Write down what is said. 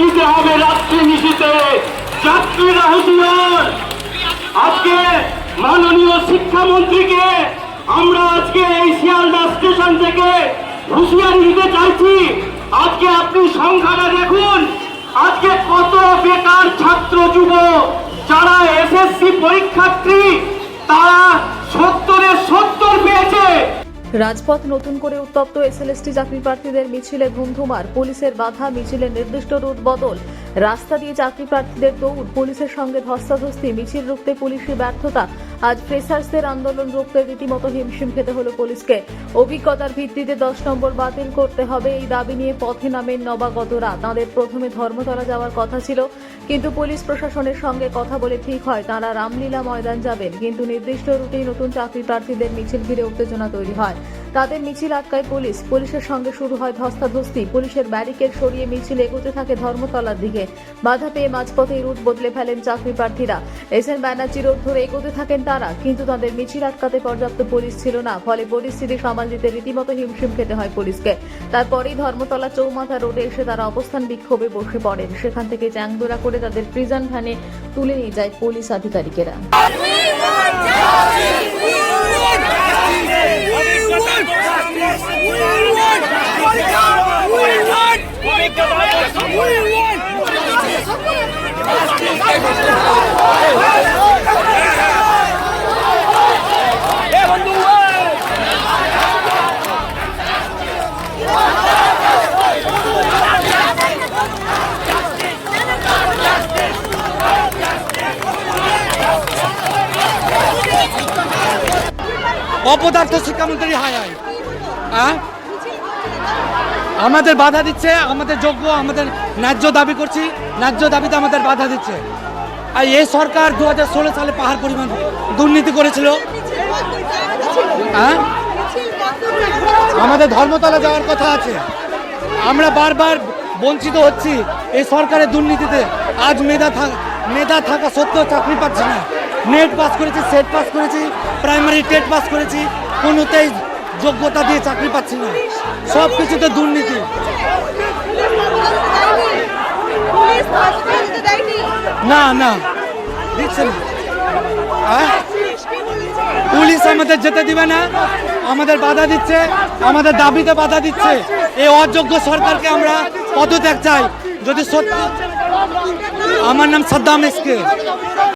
দিতে হবে রাত্রি নিশীতে। যাত্রীরা হুঁশিয়ার আজকে মাননীয় শিক্ষামন্ত্রীকে আমরা আজকে এই শিয়ালদা স্টেশন থেকে হুঁশিয়ারি দিতে চাইছি। আজকে আপনি সংখ্যাটা দেখুন। আজকে কত বেকার ছাত্র যুব যারা এসএসসি পরীক্ষার্থী রাজপথ নতুন করে উত্তপ্ত এসএলএসটি চাকরি প্রার্থীদের মিছিলে ধুমধুমার। পুলিশের বাধা, মিছিলে নির্দিষ্ট রুট বদল। রাস্তা দিয়ে চাকরি প্রার্থীদের দৌড়, পুলিশের সঙ্গে ধস্তাধস্তি, মিছিল রুখতে পুলিশের ব্যর্থতা। আজ ফ্রেশার্সদের আন্দোলন রুখতে রীতিমতো হিমশিম খেতে হলো পুলিশকে। অভিজ্ঞতার ভিত্তিতে দশ নম্বর বাতিল করতে হবে এই দাবি নিয়ে পথে নামেন নবাগতরা। তাঁদের প্রথমে ধর্মতলা যাওয়ার কথা ছিল, কিন্তু পুলিশ প্রশাসনের সঙ্গে কথা বলে ঠিক হয়, তাঁরা রামলীলা ময়দান যাবেন। কিন্তু নির্দিষ্ট রুটেই নতুন চাকরি প্রার্থীদের মিছিল ঘিরে উত্তেজনা তৈরি হয়। তাদের মিছিল আটকায় পুলিশ। পুলিশের সঙ্গে শুরু হয় ধস্তাধস্তি। পুলিশের ব্যারিকেড সরিয়ে মিছিল এগোতে থাকে ধর্মতলার দিকে। বাধা পেয়ে মাঝপথে রুট বদলে ফেলেন চাকরি প্রার্থীরা। এস এন ব্যানার্জি রোড ধরে এগোতে থাকেন তারা, কিন্তু তাদের মিছিল আটকাতে পর্যাপ্ত পুলিশ ছিল না, ফলে পরিস্থিতি সামাল দিতে রীতিমতো হিমশিম খেতে হয় পুলিশকে। তারপরেই ধর্মতলা চৌমাথা রোডে এসে তারা অবস্থান বিক্ষোভে বসে পড়েন। সেখান থেকে চ্যাংদোরা করে তাদের প্রিজন ভ্যানে তুলে নিয়ে যায় পুলিশ আধিকারিকেরা। অপদার্থ শিক্ষামন্ত্রী, হায় হায়। হ্যাঁ আমাদের বাধা দিচ্ছে, আমাদের যোগ্য, আমাদের ন্যায্য দাবি করছি, ন্যায্য দাবিতে আমাদের বাধা দিচ্ছে। আর এই সরকার দু হাজার ষোলো সালে পাহাড় পরিমাণ দুর্নীতি করেছিল। হ্যাঁ? আমাদের ধর্মতলা যাওয়ার কথা আছে। আমরা বারবার বঞ্চিত হচ্ছি এই সরকারের দুর্নীতিতে। আজ মেধা থাক মেধা থাকা সত্ত্বেও চাকরি পাচ্ছি না। নেট পাস করেছি, সেট পাস করেছি, প্রাইমারি টেট পাস করেছি, কোনোতেই যোগ্যতা দিয়ে চাকরি পাচ্ছি না। সব কিছুতে দুর্নীতি। না না। দিচ্ছে? পুলিশ আমাদের যেতে দিবে না। আমাদের বাধা দিচ্ছে। আমাদের দাবিতে বাধা দিচ্ছে। এই অযোগ্য সরকারকে আমরা পদত্যাগ চাই। যদি সত্যি আমার নাম সাদ্দাম এসকে